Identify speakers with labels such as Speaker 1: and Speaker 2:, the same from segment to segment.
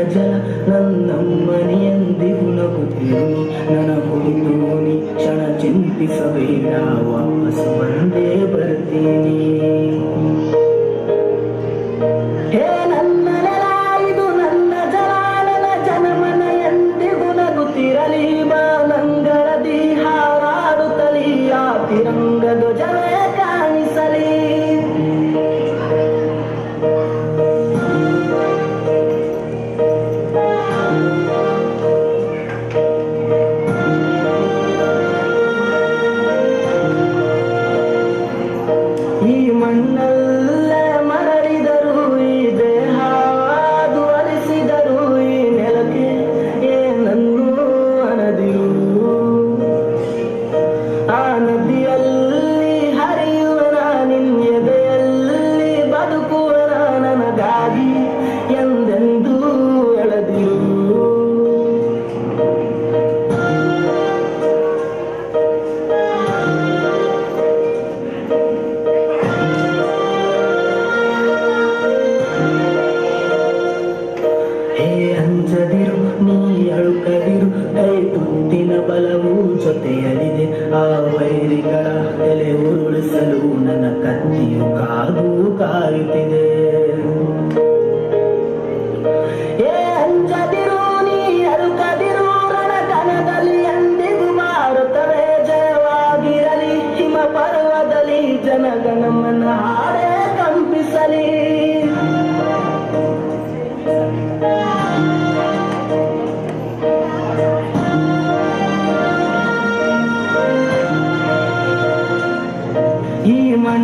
Speaker 1: ನನ್ನ ಜಲ ನನ್ನಮ್ಮನಿಯಂದಿಗೂ ನಗುತ್ತಿರುನಿ ನನ್ನ ಕುರಿತು ನೀ ಕ್ಷಣ ಚಿಂತಿಸಬೇಡ ವಾಪಸ್ ಬಂದೇ ಬರ್ತೀನಿ ನನ್ನ ಕತ್ತಿಯು ಕಾದು ಕಾಯುತ್ತಿದೆ. ಹೇ ಅಂಜದಿರು ನೀ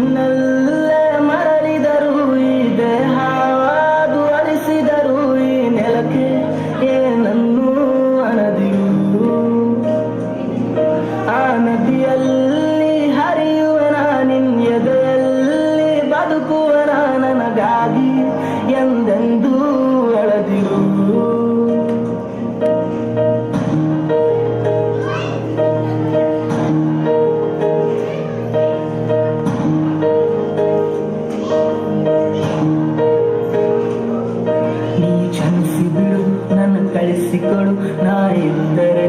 Speaker 1: ಈ ಮಣ್ಣಲ್ಲೇ ನೆನೆಸಿಕೊಡು ನಾ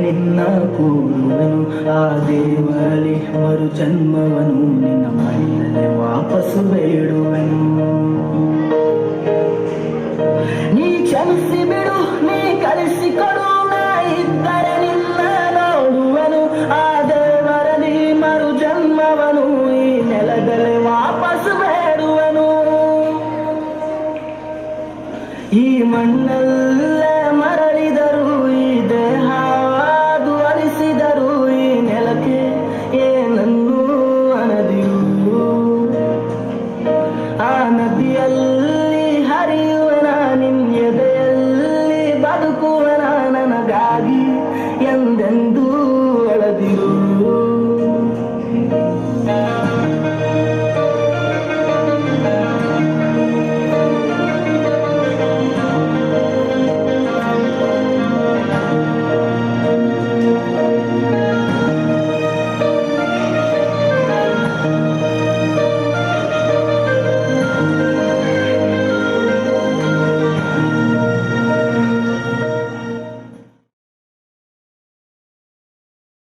Speaker 1: ನಿನ್ನ ಕೂರುವನು ಆ ದೇವರಲ್ಲಿ ಮರು ಜನ್ಮವನು ನಿನ್ನ ಮೈಯಲ್ಲೇ ವಾಪಸ್ಸು ಬೇಡುವನು. ನೀ ಕ್ಷಮಿಸಿ ಬಿಡು, ನೀ ಕಳಿಸಿಕೊಡು. ನಾ ನಿನ್ನ ನೋಡುವನು. ಆ ದೇವರಲ್ಲಿ ಮರು ಜನ್ಮವನು ಈ ನೆಲದಲ್ಲಿ ವಾಪಸ್ಸು ಬೇಡುವನು. ಈ ಮಣ್ಣಲ್ಲಿ